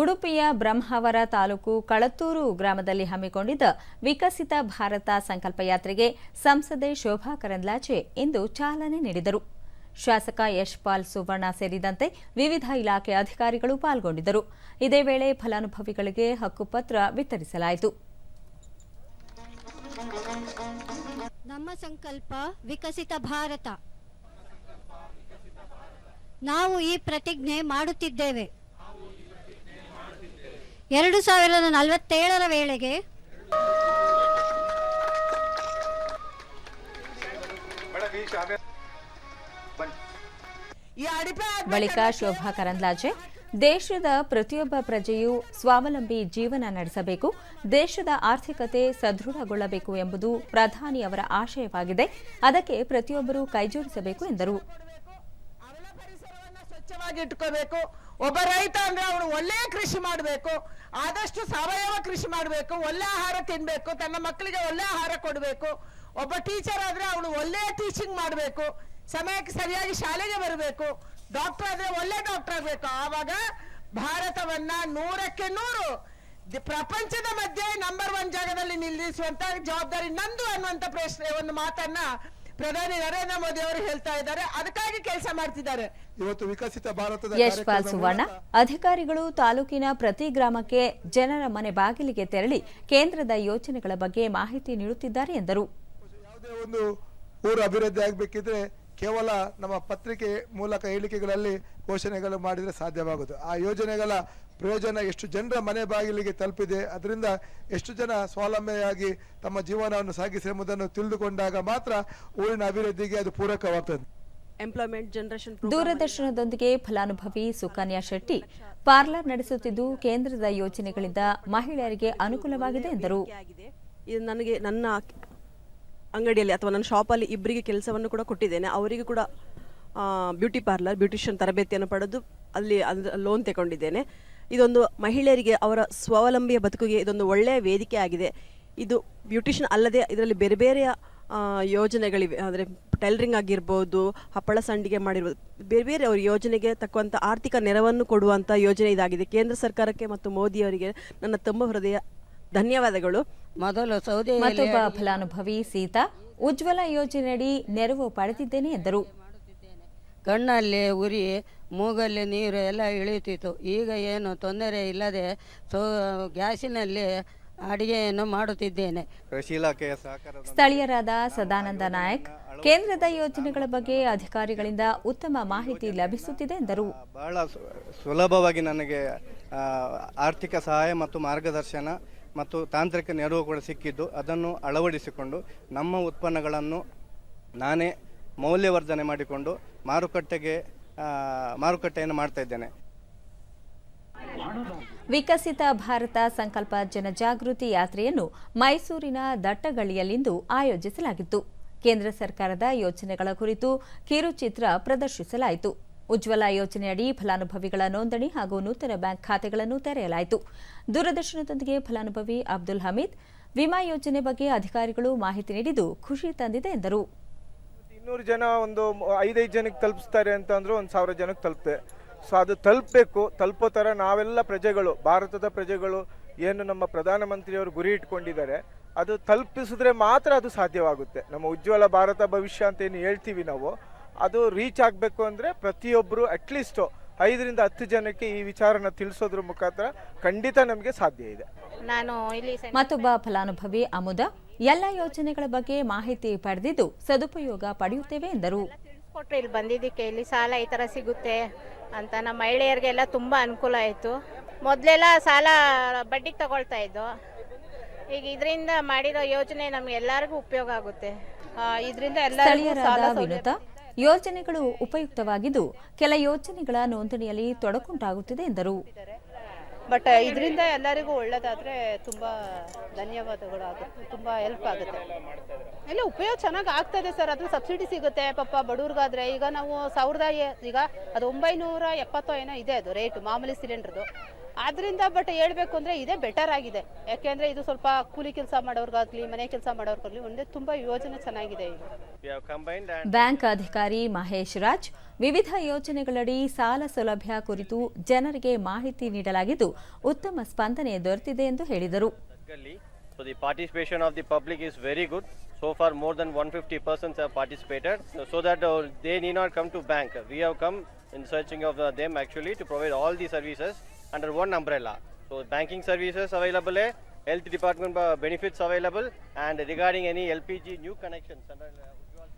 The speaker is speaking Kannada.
ಉಡುಪಿಯ ಬ್ರಹ್ಮಾವರ ತಾಲೂಕು ಕಳತ್ತೂರು ಗ್ರಾಮದಲ್ಲಿ ಹಮ್ಮಿಕೊಂಡಿದ್ದ ವಿಕಸಿತ ಭಾರತ ಸಂಕಲ್ಪ ಯಾತ್ರೆಗೆ ಸಂಸದೆ ಶೋಭಾ ಕರಂದ್ಲಾಜೆ ಇಂದು ಚಾಲನೆ ನೀಡಿದರು. ಶಾಸಕ ಯಶ್ಪಾಲ್ ಸುವರ್ಣ ಸೇರಿದಂತೆ ವಿವಿಧ ಇಲಾಖೆ ಅಧಿಕಾರಿಗಳು ಪಾಲ್ಗೊಂಡಿದ್ದರು. ಇದೇ ವೇಳೆ ಫಲಾನುಭವಿಗಳಿಗೆ ಹಕ್ಕುಪತ್ರ ವಿತರಿಸಲಾಯಿತು. ನಮ್ಮ ಸಂಕಲ್ಪ ವಿಕಸಿತ ಭಾರತ. ನಾವು ಈ ಪ್ರತಿಜ್ಞೆ ಮಾಡುತ್ತಿದ್ದೇವೆ. ಎರಡು ಸಾವಿರದ ನಲವತ್ತೇಳರ ವೇಳೆಗೆ ಬಳಿಕ ಶೋಭಾ ಕರಂದ್ಲಾಜೆ ದೇಶದ ಪ್ರತಿಯೊಬ್ಬ ಪ್ರಜೆಯೂ ಸ್ವಾವಲಂಬಿ ಜೀವನ ನಡೆಸಬೇಕು ದೇಶದ ಆರ್ಥಿಕತೆ ಸದೃಢಗೊಳ್ಳಬೇಕು ಎಂಬುದು ಪ್ರಧಾನಿ ಅವರ ಆಶಯವಾಗಿದೆ. ಅದಕ್ಕೆ ಪ್ರತಿಯೊಬ್ಬರೂ ಕೈಜೋಡಿಸಬೇಕು ಎಂದರು. ಒಬ್ಬ ರೈತ ಅಂದ್ರೆ ಅವನು ಒಳ್ಳೆ ಕೃಷಿ ಮಾಡಬೇಕು, ಆದಷ್ಟು ಸಾವಯವ ಕೃಷಿ ಮಾಡಬೇಕು, ಒಳ್ಳೆ ಆಹಾರ ತಿನ್ಬೇಕು, ತನ್ನ ಮಕ್ಕಳಿಗೆ ಒಳ್ಳೆ ಆಹಾರ ಕೊಡಬೇಕು. ಒಬ್ಬ ಟೀಚರ್ ಆದ್ರೆ ಅವನು ಒಳ್ಳೆ ಟೀಚಿಂಗ್ ಮಾಡಬೇಕು, ಸಮಯಕ್ಕೆ ಸರಿಯಾಗಿ ಶಾಲೆಗೆ ಬರಬೇಕು. ಡಾಕ್ಟರ್ ಆದ್ರೆ ಒಳ್ಳೆ ಡಾಕ್ಟರ್ ಆಗಬೇಕು. ಆವಾಗ ಭಾರತವನ್ನ ನೂರಕ್ಕೆ ನೂರು ಪ್ರಪಂಚದ ಮಧ್ಯೆ ನಂಬರ್ ಒನ್ ಜಾಗದಲ್ಲಿ ನಿಲ್ಲಿಸುವಂತ ಜವಾಬ್ದಾರಿ ನಂದು ಅನ್ನುವಂತ ಪ್ರಶ್ನೆ ಒಂದು ಮಾತನ್ನ ಪ್ರಧಾನಿ ನರೇಂದ್ರ ಮೋದಿ ಅವರು ಹೇಳ್ತಾ ಇದ್ದಾರೆ. ಅದಕ್ಕಾಗಿ ಕೆಲಸ ಮಾಡ್ತಿದ್ದಾರೆ. ಇವತ್ತು ವಿಕಸಿತ ಭಾರತದ ಯಶ್ಪಾಲ್ ಸುವರ್ಣ ಅಧಿಕಾರಿಗಳು ತಾಲೂಕಿನ ಪ್ರತಿ ಗ್ರಾಮಕ್ಕೆ ಜನರ ಮನೆ ಬಾಗಿಲಿಗೆ ತೆರಳಿ ಕೇಂದ್ರದ ಯೋಜನೆಗಳ ಬಗ್ಗೆ ಮಾಹಿತಿ ನೀಡುತ್ತಿದ್ದಾರೆ ಎಂದರು. ಯಾವುದೇ ಒಂದು ಊರು ಅಭಿವೃದ್ಧಿ ಆಗಬೇಕಿದ್ರೆ ಕೇವಲ ನಮ್ಮ ಪತ್ರಿಕೆ ಮೂಲಕ ಹೇಳಿಕೆಗಳಲ್ಲಿ ಘೋಷಣೆಗಳು ಮಾಡಿದರೆ ಸಾಧ್ಯವಾಗುತ್ತೆ ಆ ಯೋಜನೆಗಳ ಪ್ರಯೋಜನ ಎಷ್ಟು ಜನರ ಮನೆ ಬಾಗಿಲಿಗೆ ತಲುಪಿದೆ ಅದರಿಂದ ಎಷ್ಟು ಜನ ಸ್ವಾವಲಂಬಿಯಾಗಿ ತಮ್ಮ ಜೀವನವನ್ನು ಸಾಗಿಸಿ ಎಂಬುದನ್ನು ತಿಳಿದುಕೊಂಡಾಗ ಮಾತ್ರ ಊರಿನ ಅಭಿವೃದ್ಧಿಗೆ ಅದು ಪೂರಕವಾಗ್ತದೆ. ಎಂಪ್ಲಾಯ್ಮೆಂಟ್ ಜನರೇಷನ್ ದೂರದರ್ಶನದೊಂದಿಗೆ ಫಲಾನುಭವಿ ಸುಕನ್ಯಾ ಶೆಟ್ಟಿ ಪಾರ್ಲರ್ ನಡೆಸುತ್ತಿದ್ದು ಕೇಂದ್ರದ ಯೋಜನೆಗಳಿಂದ ಮಹಿಳೆಯರಿಗೆ ಅನುಕೂಲವಾಗಿದೆ ಎಂದರು. ಇದು ನನಗೆ ನನ್ನ ಅಂಗಡಿಯಲ್ಲಿ ಅಥವಾ ನನ್ನ ಶಾಪಲ್ಲಿ ಇಬ್ಬರಿಗೆ ಕೆಲಸವನ್ನು ಕೂಡ ಕೊಟ್ಟಿದ್ದೇನೆ. ಅವರಿಗೆ ಕೂಡ ಬ್ಯೂಟಿ ಪಾರ್ಲರ್, ಬ್ಯೂಟಿಷಿಯನ್ ತರಬೇತಿಯನ್ನು ಪಡೆದು ಅಲ್ಲಿ ಲೋನ್ ತಗೊಂಡಿದ್ದೇನೆ. ಇದೊಂದು ಮಹಿಳೆಯರಿಗೆ ಅವರ ಸ್ವಾವಲಂಬಿಯ ಬದುಕಿಗೆ ಇದೊಂದು ಒಳ್ಳೆಯ ವೇದಿಕೆ ಆಗಿದೆ. ಇದು ಬ್ಯೂಟಿಷಿಯನ್ ಅಲ್ಲದೆ ಇದರಲ್ಲಿ ಬೇರೆ ಬೇರೆಯ ಯೋಜನೆಗಳಿವೆ. ಅಂದರೆ ಟೈಲರಿಂಗ್ ಆಗಿರ್ಬೋದು, ಹಪ್ಪಳ ಸಂಡಿಗೆ ಮಾಡಿರ್ಬೋದು. ಬೇರೆ ಬೇರೆ ಅವ್ರ ಯೋಜನೆಗೆ ತಕ್ಕಂಥ ಆರ್ಥಿಕ ನೆರವನ್ನು ಕೊಡುವಂಥ ಯೋಜನೆ ಇದಾಗಿದೆ. ಕೇಂದ್ರ ಸರ್ಕಾರಕ್ಕೆ ಮತ್ತು ಮೋದಿಯವರಿಗೆ ನನ್ನ ತುಂಬ ಹೃದಯ ಧನ್ಯವಾದಗಳು. ಮೊದಲು ಸೌದೆ ಮತ್ತೊಬ್ಬ ಫಲಾನುಭವಿ ಸೀತಾ ಉಜ್ವಲ ಯೋಜನೆಯಡಿ ನೆರವು ಪಡೆದಿದ್ದೇನೆ ಎಂದರು. ಕಣ್ಣಲ್ಲಿ ಉರಿ ಮೂಗಲ್ಲಿ ನೀರು ಎಲ್ಲ ಇಳಿಯುತ್ತಿತ್ತು. ಈಗ ಏನು ತೊಂದರೆ ಇಲ್ಲದೆ ಸೊ ಗ್ಯಾಸಿನಲ್ಲಿ ಅಡಿಗೆಯನ್ನು ಮಾಡುತ್ತಿದ್ದೇನೆ. ಕೃಷಿ ಇಲಾಖೆಯ ಸಹಕಾರದ ಸ್ಥಳೀಯರಾದ ಸದಾನಂದ ನಾಯಕ್ ಕೇಂದ್ರದ ಯೋಜನೆಗಳ ಬಗ್ಗೆ ಅಧಿಕಾರಿಗಳಿಂದ ಉತ್ತಮ ಮಾಹಿತಿ ಲಭಿಸುತ್ತಿದೆ ಎಂದರು. ಬಹಳ ಸುಲಭವಾಗಿ ನನಗೆ ಆರ್ಥಿಕ ಸಹಾಯ ಮತ್ತು ಮಾರ್ಗದರ್ಶನ ಮತ್ತು ತಾಂತ್ರಿಕ ನೆರವು ಕೂಡ ಸಿಕ್ಕಿದ್ದು, ಅದನ್ನು ಅಳವಡಿಸಿಕೊಂಡು ನಮ್ಮ ಉತ್ಪನ್ನಗಳನ್ನು ನಾನೇ ಮೌಲ್ಯವರ್ಧನೆ ಮಾಡಿಕೊಂಡು ಮಾರುಕಟ್ಟೆಗೆ ಮಾರುಕಟ್ಟೆಯನ್ನು ಮಾಡ್ತಾ ಇದ್ದೇನೆ. ವಿಕಸಿತ ಭಾರತ ಸಂಕಲ್ಪ ಜನಜಾಗೃತಿ ಯಾತ್ರೆಯನ್ನು ಮೈಸೂರಿನ ದಟ್ಟಗಳಿಯಲ್ಲಿಂದು ಆಯೋಜಿಸಲಾಗಿತ್ತು. ಕೇಂದ್ರ ಸರ್ಕಾರದ ಯೋಜನೆಗಳ ಕುರಿತು ಕಿರುಚಿತ್ರ ಪ್ರದರ್ಶಿಸಲಾಯಿತು. ಉಜ್ವಲ ಯೋಜನೆಯಡಿ ಫಲಾನುಭವಿಗಳ ನೋಂದಣಿ ಹಾಗೂ ನೂತನ ಬ್ಯಾಂಕ್ ಖಾತೆಗಳನ್ನು ತೆರೆಯಲಾಯಿತು. ದೂರದರ್ಶನದೊಂದಿಗೆ ಫಲಾನುಭವಿ ಅಬ್ದುಲ್ ಹಮೀದ್, ವಿಮಾ ಯೋಜನೆ ಬಗ್ಗೆ ಅಧಿಕಾರಿಗಳು ಮಾಹಿತಿ ನೀಡಿದ್ದು ಖುಷಿ ತಂದಿದೆ ಎಂದರು. ಇನ್ನೂರು ಜನ ಒಂದು ಐದೈದು ಜನಕ್ಕೆ ತಲುಪಿಸ್ತಾರೆ ಅಂತ ಅಂದ್ರೆ ಒಂದು ಸಾವಿರ ಜನಕ್ಕೆ ತಲುಪುತ್ತೆ ಸೊ ಅದು ತಲುಪಬೇಕು, ತಲುಪೋ ಥರ ನಾವೆಲ್ಲ ಪ್ರಜೆಗಳು, ಭಾರತದ ಪ್ರಜೆಗಳು ಏನು ನಮ್ಮ ಪ್ರಧಾನಮಂತ್ರಿಯವರು ಗುರಿ ಇಟ್ಕೊಂಡಿದ್ದಾರೆ, ಅದು ತಲುಪಿಸಿದ್ರೆ ಮಾತ್ರ ಅದು ಸಾಧ್ಯವಾಗುತ್ತೆ. ನಮ್ಮ ಉಜ್ವಲ ಭಾರತ ಭವಿಷ್ಯ ಅಂತ ಏನು ಹೇಳ್ತೀವಿ ನಾವು ಅದು ರೀಚ್ ಆಗಬೇಕು ಅಂದರೆ ಪ್ರತಿಯೊಬ್ಬರು ಅಟ್ಲೀಸ್ಟು ಐದರಿಂದ ಹತ್ತು ಜನಕ್ಕೆ ಈ ವಿಚಾರನ ತಿಳಿಸೋದ್ರ ಮುಖಾಂತರ ಖಂಡಿತ ನಮಗೆ ಸಾಧ್ಯ ಇದೆ. ನಾನು ಇಲ್ಲಿ ಮತ್ತೊಬ್ಬ ಫಲಾನುಭವಿ ಅಮುದ ಎಲ್ಲ ಯೋಜನೆಗಳ ಬಗ್ಗೆ ಮಾಹಿತಿ ಪಡೆದಿದ್ದು ಸದುಪಯೋಗ ಪಡೆಯುತ್ತೇವೆ ಎಂದರು. ಕೊಟ್ಟರೆ ಇಲ್ಲಿ ಬಂದಿದ್ದಕ್ಕೆ ಇಲ್ಲಿ ಸಾಲ ಈ ಥರ ಸಿಗುತ್ತೆ ಅಂತ ನಮ್ಮ ಮಹಿಳೆಯರಿಗೆಲ್ಲ ತುಂಬ ಅನುಕೂಲ ಆಯಿತು. ಮೊದಲೆಲ್ಲ ಸಾಲ ಬಡ್ಡಿಗೆ ತಗೊಳ್ತಾ ಇದ್ದು ಈಗ ಇದರಿಂದ ಮಾಡಿರೋ ಯೋಜನೆ ನಮ್ಗೆ ಎಲ್ಲರಿಗೂ ಉಪಯೋಗ ಆಗುತ್ತೆ. ಇದರಿಂದ ಎಲ್ಲರಿಗೂ ಸಾಲ ಸ್ಥಳೀಯರಾದ ವಿನುತಾ ಯೋಜನೆಗಳು ಉಪಯುಕ್ತವಾಗಿದ್ದು ಕೆಲ ಯೋಜನೆಗಳ ನೋಂದಣಿಯಲ್ಲಿ ತೊಡಕುಂಟಾಗುತ್ತಿದೆ ಎಂದರು. ಬಟ್ ಇದರಿಂದ ಎಲ್ಲರಿಗೂ ಒಳ್ಳೇದಾದ್ರೆ ತುಂಬ ಧನ್ಯವಾದಗಳು ಆಗುತ್ತೆ ತುಂಬ ಹೆಲ್ಪ್ ಆಗುತ್ತೆ. ಇಲ್ಲ, ಉಪಯೋಗ ಚೆನ್ನಾಗಿ ಆಗ್ತದೆ ಸರ್ ಅದು ಸಬ್ಸಿಡಿ ಸಿಗುತ್ತೆ, ಪಾಪ ಬಡವ್ರಿಗಾದ್ರೆ. ಈಗ ನಾವು ಸಾವಿರದ ಈಗ ಅದು ಒಂಬೈನೂರ ಎಪ್ಪತ್ತೋ ಏನೋ ಇದೆ ಅದು ರೇಟ್ ಮಾಮೂಲಿ ಸಿಲಿಂಡ್ರದು ಆದ್ರಿಂದ ಬಟ್ ಹೇಳ್ಬೇಕು ಅಂದ್ರೆ ಇದೇ ಬೆಟರ್ ಆಗಿದೆ ಯಾಕೆಂದ್ರೆ ಇದು ಸ್ವಲ್ಪ ಕೂಲಿ ಕೆಲಸ ಮಾಡೋರ್ಗಾಗ್ಲಿ ಮನೆ ಕೆಲಸ ಮಾಡೋರ್ಗಾಗ್ಲಿ ಒಂದೇ ತುಂಬಾ ಯೋಜನೆ ಚೆನ್ನಾಗಿದೆ ಬ್ಯಾಂಕ್ ಅಧಿಕಾರಿ ಮಹೇಶ್ ರಾಜ್ ವಿವಿಧ ಯೋಜನೆಗಳಡಿ ಸಾಲ ಸೌಲಭ್ಯ ಕುರಿತು ಜನರಿಗೆ ಮಾಹಿತಿ ನೀಡಲಾಗಿದ್ದು ಉತ್ತಮ ಸ್ಪಂದನೆ ದೊರೆತಿದೆ ಎಂದು ಹೇಳಿದರು So the participation of the public is very good. So far, more than 150 persons have participated, so, so that uh, they need not come to bank. We have come in searching of uh, them actually to provide all the services under one umbrella. So banking services available, eh, health department uh, benefits available, and regarding any LPG new connections. under, uh,